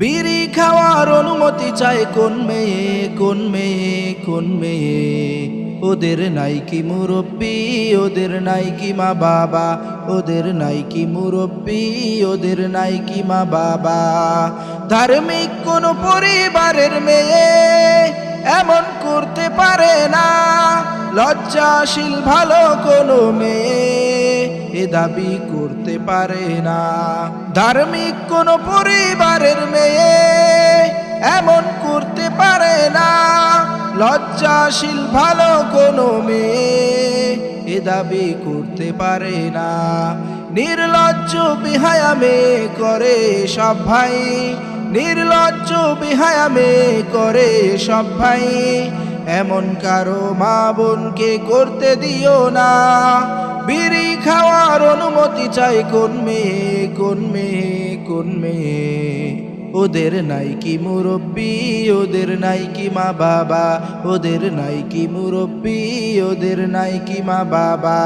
বিড়ি খাওয়ার অনুমতি চায় কোন মেয়ে কোন মেয়ে কোন মেয়ে? ওদের নাই কি মুরব্বি, ওদের নাই কি মা বাবা? ওদের নাই কি মুরব্বি, ওদের নাই কি মা বাবা? ধার্মিক কোন পরিবারের মেয়ে এমন করতে পারে না। লজ্জাশীল ভালো কোনো মেয়ে এ দাবি করতে পারে না। ধার্মিক কোন পরিবারের মেয়ে এমন করতে পারে না। লজ্জাশীল ভালো কোনো মেয়ে এ দাবি করতে পারে না। নির্লজ্জ বিহায়া মেয়ে করে সব ভাই। নির্লজ্জ বিহায়া মেয়ে করে সব ভাই। এমন কারও মা বোনকে করতে দিও না। বিড়ি খাওয়ার অনুমতি চাই কোন মেয়ে কোন মেয়ে কোন মেয়ে? ওদের নাই কি মুরব্বি, ওদের নাই কি মা বাবা? ওদের নাই কি মুরব্বি, ওদের নাই কি মা বাবা?